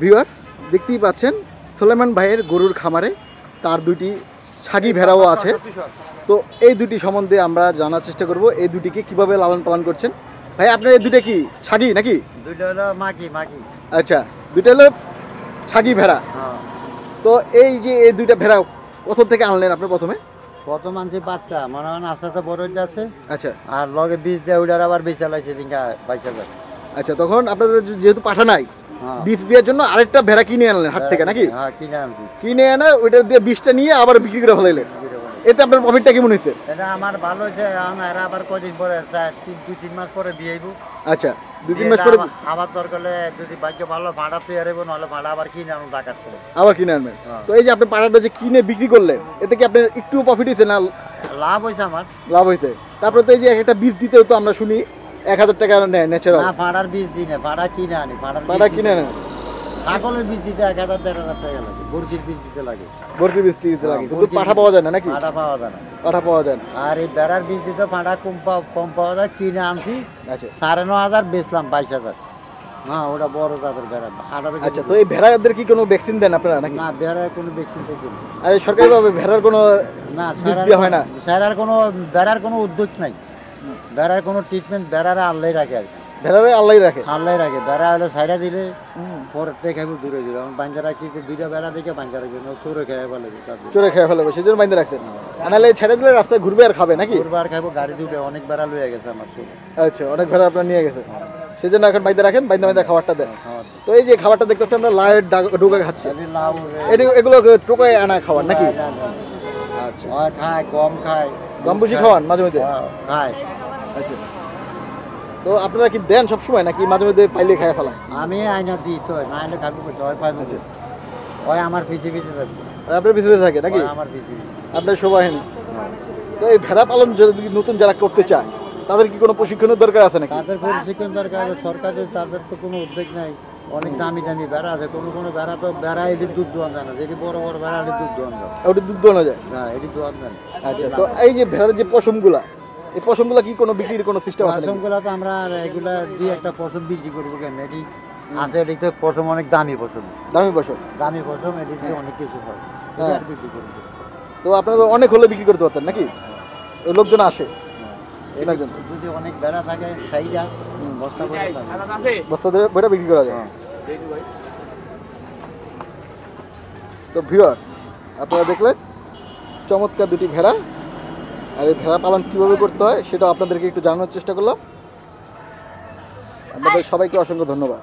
Viewer দেখতেই পাচ্ছেন সোলেমান ভাইয়ের গরুর খামারে তার দুটি ছাগি ভেড়াও আছে। তো এই দুটি সম্বন্ধে আমরা জানার চেষ্টা করব এই দুটিকে কীভাবে লালন পালন করছেন। ভাই আপনার এই দুটো কি ছাগি নাকি? দুইটা হলো আচ্ছা দুটো হলো ছাগি ভেড়া। হ্যাঁ। তো এই যে এই দুইটা ভেড়া কোথা থেকে আনলেন আপনি প্রথমে? কত মানুষের বাচ্চা মনে হয় আস্তে আস্তে বড় হয়ে যাচ্ছে আচ্ছা। আর লগে বীজ দিয়ে ওইটার আবার বেচা লাগছে আচ্ছা তখন আপনাদের যেহেতু পাঠা নাই বীজ দেওয়ার জন্য আরেকটা ভেড়া কিনে আনলেন হাট থেকে নাকি? হ্যাঁ কিনে আনছি। কিনে এনে ওইটা দিয়ে বীজটা নিয়ে আবার বিক্রি করে ফেলাইলেন। এতে আপনার প্রফিটটা কেমন হয়েছে? এটা আমার ভালো হয়েছে এরা আবার কদিন পরে তিন দুই তিন মাস পরে বিয়ে আচ্ছা দুই তিন মাস পরে আবার দরকার হলে যদি ভাগ্য ভালো ভাড়া হইব নাহলে ভাড়া আবার কিনে আনো ডাকাত করে আবার কিনে আনবেন। হ্যাঁ। তো এই যে আপনি পাড়াটা যে কিনে বিক্রি করলেন এতে কি আপনার একটু প্রফিট হয়েছে না? লাভ হয়েছে আমার। লাভ হয়েছে। তারপরে তো এই যে একটা বীজ দিতেও তো আমরা শুনি এক হাজার টাকা নেয় ন্যাচারাল না ভাড়ার বীজ দিই না ভাড়া কিনে আনি ভাড়ার বীজ কিনে নেন ছাগলের বীজ দিতে এক হাজার দেড় হাজার টাকা লাগে বরশির বীজ দিতে লাগে। ভর্তি বীজ দিতে লাগে। হ্যাঁ, কিন্তু পাঠা পাওয়া যায় না নাকি? ভাড়া পাওয়া যায় না। পাঠা পাওয়া যায় না। আর এই বেড়ার বীজ দিতে ভাড়া কম কম পাওয়া যায় কিনে আনছি। আচ্ছা। সাড়ে ন হাজার বেচলাম বাইশ হাজার। হ্যাঁ ওটা বড় জাতের আচ্ছা তো এই ভেড়াদের কি কোনো ভ্যাকসিন দেন আপনারা নাকি? না বেড়ার কোনো ভ্যাকসিন আর সরকারিভাবে ভেড়ার কোনো না দেওয়া হয় না? কোনো বেড়ার কোনো উদ্যোগ নাই। বেড়ার কোনো ট্রিটমেন্ট বেড়ারে আল্লাহ রাখে আর কি। ভেড়ারে আল্লাহ রাখে? আল্লাহ রাখে। বেড়া হলে ছাইরা দিলে পরে দেখাবো দূরে দূরে। এখন বাঞ্জা রাখছি দুইটা বেড়া দেখে বাঞ্জা রাখবে না চোরে খেয়ে বলে চোরে খেয়ে ফেলাবে সেই জন্য বাইন্দে রাখতেন। আর নাহলে ছেড়ে দিলে রাস্তায় ঘুরবে আর খাবে নাকি? ঘুরবার খাব গাড়ি দুটো অনেক বেড়া লয়ে গেছে আমার আচ্ছা অনেক ভেড়া আপনার নিয়ে গেছে। সেই জন্য এখন বাইন্দে রাখেন বাইন্দে বাইন্দে খাবারটা দেন। খাওয়ার তো এই যে খাবারটা দেখতেছি আমরা লাইট ডোকা খাচ্ছি। এগুলো টোকায় আনা খাবার নাকি। আচ্ছা। খায় গম খায়। গম বুঝি খাওয়ান মাঝে মধ্যে? হ্যাঁ, আচ্ছা। তো আপনারা কি দেন সবসময় নাকি মাঝে মধ্যে পাইলে খায় ফেলা আমি আয়না দিই তো না আইনা খাব কোথায় হয় পাইবো। আচ্ছা। হয় আমার পিছিয়ে পিছিয়ে থাকবে আপনার পিছনে থাকে নাকি? আমার পিছিয়ে পিছিয়ে। আপনার শোভাহীন তো এই ভেড়া পালন যদি নতুন যারা করতে চায় তাদের কি কোনো প্রশিক্ষণের দরকার আছে নাকি? তাদের প্রশিক্ষণ দরকার আছে, সরকারের তাদের তো কোনো উদ্যোগ নাই। অনেক দামি দামি বেড়া আছে কোনো কোনো বেড়া তো বেড়া এটি দুধ দোয়ান যায় না। যেটি বড় বড় বেড়া এটি দুধ দোয়ান যায়। ওটা দুধ দোয়ানো যায়? না এটি দোয়ান যায়। আচ্ছা তো এই যে ভেড়ার যে পশমগুলা এই পশমগুলা কি কোনো বিক্রির কোনো সিস্টেম আছে পশমগুলো তো আমরা এগুলা দিয়ে একটা পশম বিক্রি করব কেন এটি আছে এটি তো পশম অনেক দামি পশম। দামি পশম? দামি পশম এটি দিয়ে অনেক কিছু হয়। এটি বিক্রি করব তো আপনারা অনেক হলে বিক্রি করতে পারতেন নাকি? ওই লোকজন আসে? যদি অনেক বেড়া থাকে সাইডা বস্তা বস্তা ধরে ভেড়া বিক্রি করা যায়। হ্যাঁ। তো ভিওর আপনারা দেখলেন চমৎকার দুটি ভেড়া। আর এই ভেড়া পালন কীভাবে করতে হয় সেটা আপনাদেরকে একটু জানানোর চেষ্টা করলাম। আপনাদের সবাইকে অসংখ্য ধন্যবাদ।